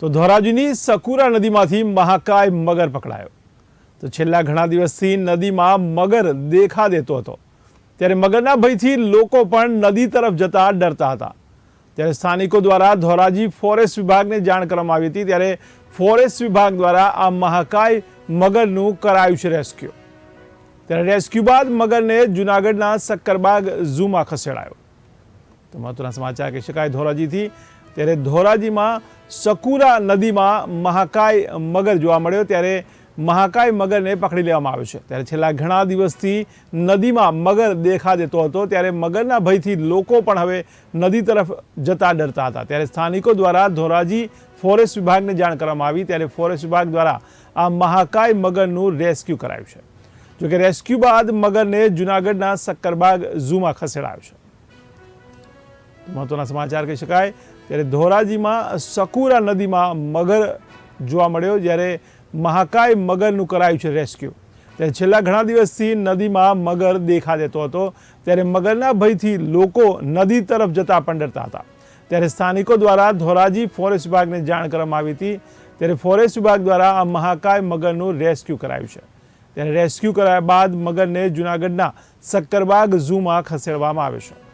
તો ધોરાજીની સકુરા નદીમાંથી મહાકાય મગર પકડાયો. તો છેલ્લા ઘણા દિવસથી નદીમાં મગર દેખા દેતો હતો. ત્યારે મગરના ભયથી લોકો પણ નદી તરફ જતા ડરતા હતા. ત્યારે સ્થાનિકો દ્વારા ધોરાજી ફોરેસ્ટ વિભાગને જાણ કરવામાં આવી હતી. ત્યારે ફોરેસ્ટ વિભાગ દ્વારા આ મહાકાય મગરનું કરાયું છે રેસ્ક્યુ. ત્યારે રેસ્ક્યુ બાદ મગરને જૂનાગઢના સક્કરબાગ ઝૂમાં ખસેડાયો. તો મહત્વના સમાચાર કહી શકાય ધોરાજીથી ત્યારે ધોરાજીમાં સકુરા નદીમાં મહાકાય મગર જોવા મળ્યો. ત્યારે મહાકાય મગરને પકડી લેવામાં આવ્યો છે. ત્યારે છેલ્લા ઘણા દિવસથી નદીમાં મગર દેખા દેતો હતો. ત્યારે મગરના ભયથી લોકો પણ હવે નદી તરફ જતા ડરતા હતા. ત્યારે સ્થાનિકો દ્વારા ધોરાજી ફોરેસ્ટ વિભાગને જાણ કરવામાં આવી. ત્યારે ફોરેસ્ટ વિભાગ દ્વારા આ મહાકાય મગરનું રેસ્ક્યુ કરાયું છે. જોકે રેસ્ક્યુ બાદ મગરને જૂનાગઢના સક્કરબાગ ઝૂમાં ખસેડાયો છે. મહત્વના સમાચાર કહી શકાય. ત્યારે ધોરાજીમાં સકુરા નદીમાં મગર જોવા મળ્યો, જ્યારે મહાકાય મગરનું કરાયું છે રેસ્ક્યુ. ત્યારે છેલ્લા ઘણા દિવસથી નદીમાં મગર દેખા દેતો હતો. ત્યારે મગરના ભયથી લોકો નદી તરફ જતા પણ ડરતા હતા. ત્યારે સ્થાનિકો દ્વારા ધોરાજી ફોરેસ્ટ વિભાગને જાણ કરવામાં આવી હતી. ત્યારે ફોરેસ્ટ વિભાગ દ્વારા આ મહાકાય મગરનું રેસ્ક્યુ કરાયું છે. ત્યારે રેસ્ક્યુ કરાયા બાદ મગરને જૂનાગઢના સક્કરબાગ ઝૂમાં ખસેડવામાં આવ્યો છે.